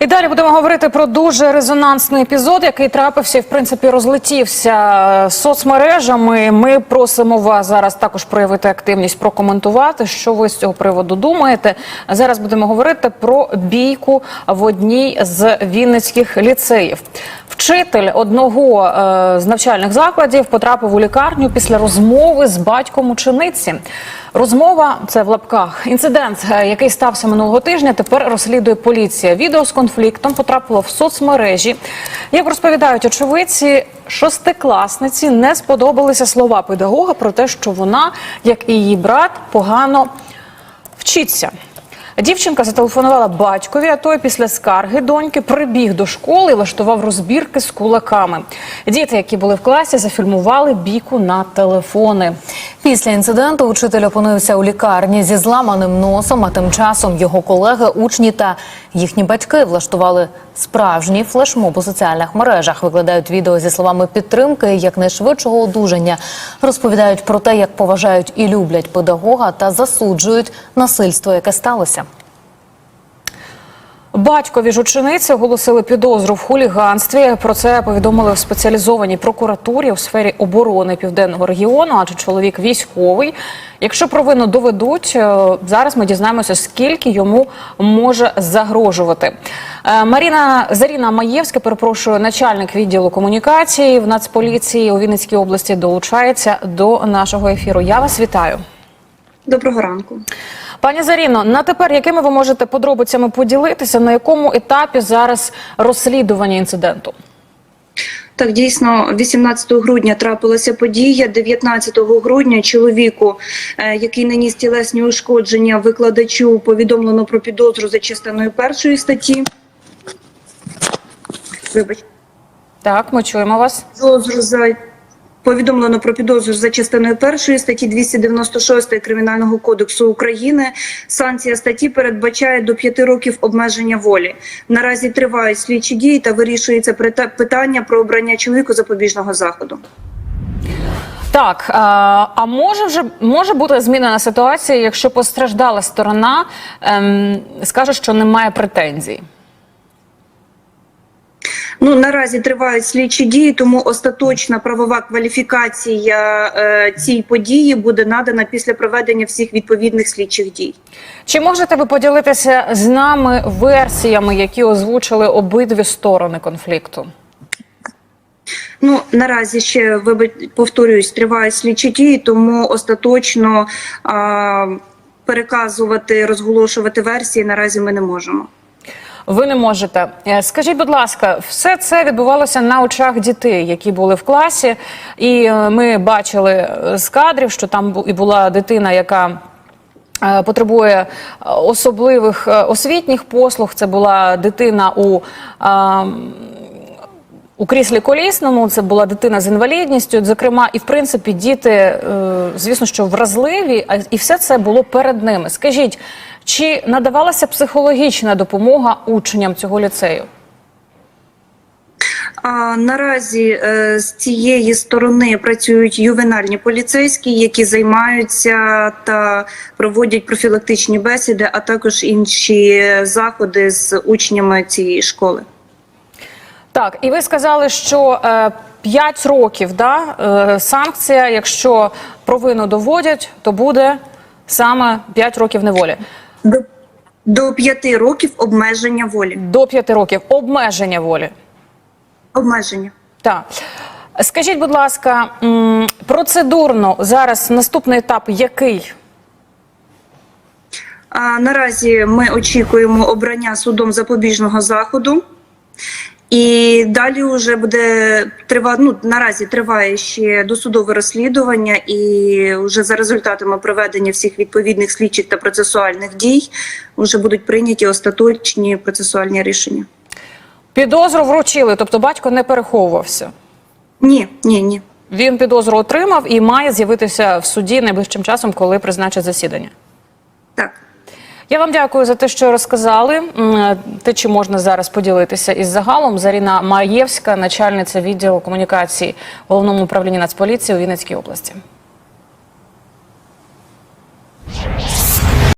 І далі будемо говорити про дуже резонансний епізод, який трапився і в принципі розлетівся соцмережами. Ми просимо вас зараз також проявити активність, прокоментувати, що ви з цього приводу думаєте. Зараз будемо говорити про бійку в одній з вінницьких ліцеїв. Вчитель одного е, з навчальних закладів потрапив у лікарню після розмови з батьком учениці. Розмова це в лапках. Інцидент, е, який стався минулого тижня, тепер розслідує поліція. Відео з конфліктом потрапило в соцмережі. Як розповідають очевидці, шостикласниці не сподобалися слова педагога про те, що вона, як і її брат, погано вчиться. Дівчинка зателефонувала батькові, а той після скарги доньки прибіг до школи і влаштував розбірки з кулаками. Діти, які були в класі, зафільмували бійку на телефони. Після інциденту учитель опинився у лікарні зі зламаним носом, а тим часом його колеги, учні та їхні батьки влаштували справжній флешмоб у соціальних мережах. Викладають відео зі словами підтримки якнайшвидшого одужання. Розповідають про те, як поважають і люблять педагога та засуджують насильство, яке сталося. Батькові ж учениці оголосили підозру в хуліганстві. Про це повідомили в спеціалізованій прокуратурі у сфері оборони південного регіону, адже чоловік військовий. Якщо провину доведуть, е, зараз ми дізнаємося, скільки йому може загрожувати. Е, Маріна Заріна Маєвська, перепрошую, начальник відділу комунікації в Нацполіції у Вінницькій області, долучається до нашого ефіру. Я вас вітаю. Доброго ранку. Пані Заріно, на тепер якими ви можете подробицями поділитися, на якому етапі зараз розслідування інциденту? Так, дійсно, 18 грудня трапилася подія. 19 грудня чоловіку, е, який наніс тілесні ушкодження викладачу, повідомлено про підозру за частиною першої статті. Вибач, Так, ми чуємо вас. підозру за повідомлено про підозру за частиною першої статті 296 кримінального кодексу України. Санкція статті передбачає до п'яти років обмеження волі. Наразі тривають слідчі дії та вирішується питання про обрання чоловіку запобіжного заходу. Так, а, а може вже може бути змінена ситуація, якщо постраждала сторона ем, скаже, що немає претензій. Ну наразі тривають слідчі дії, тому остаточна правова кваліфікація е, цій події буде надана після проведення всіх відповідних слідчих дій. Чи можете ви поділитися з нами версіями, які озвучили обидві сторони конфлікту? Ну наразі ще вибач- повторююсь, тривають слідчі дії, тому остаточно а, переказувати, розголошувати версії наразі ми не можемо. Ви не можете. Е, Скажіть, будь ласка, все це відбувалося на очах дітей, які були в класі, і е, ми бачили е, з кадрів, що там і була дитина, яка. Потребує особливих освітніх послуг. Це була дитина у, у кріслі колісному, це була дитина з інвалідністю. Зокрема, і в принципі діти, е, звісно, що вразливі, і все це було перед ними. Скажіть, чи надавалася психологічна допомога учням цього ліцею? А наразі е, з цієї сторони працюють ювенальні поліцейські, які займаються та проводять профілактичні бесіди, а також інші заходи з учнями цієї школи. Так, і ви сказали, що е, 5 років да, е, санкція, якщо провину доводять, то буде саме 5 років неволі. До, до п'яти років обмеження волі. До 5 років обмеження волі. Обмеження. Так. Скажіть, будь ласка, процедурно зараз наступний етап який? А наразі ми очікуємо обрання судом запобіжного заходу. І далі вже буде трива, ну, наразі триває ще досудове розслідування, і вже за результатами проведення всіх відповідних слідчих та процесуальних дій вже будуть прийняті остаточні процесуальні рішення. Підозру вручили, тобто батько не переховувався. Ні, ні, ні. Він підозру отримав і має з'явитися в суді найближчим часом, коли призначать засідання. Так. Я вам дякую за те, що розказали. Те, чи можна зараз поділитися із загалом. Заріна Маєвська, начальниця відділу комунікації головному управлінні Нацполіції у Вінницькій області.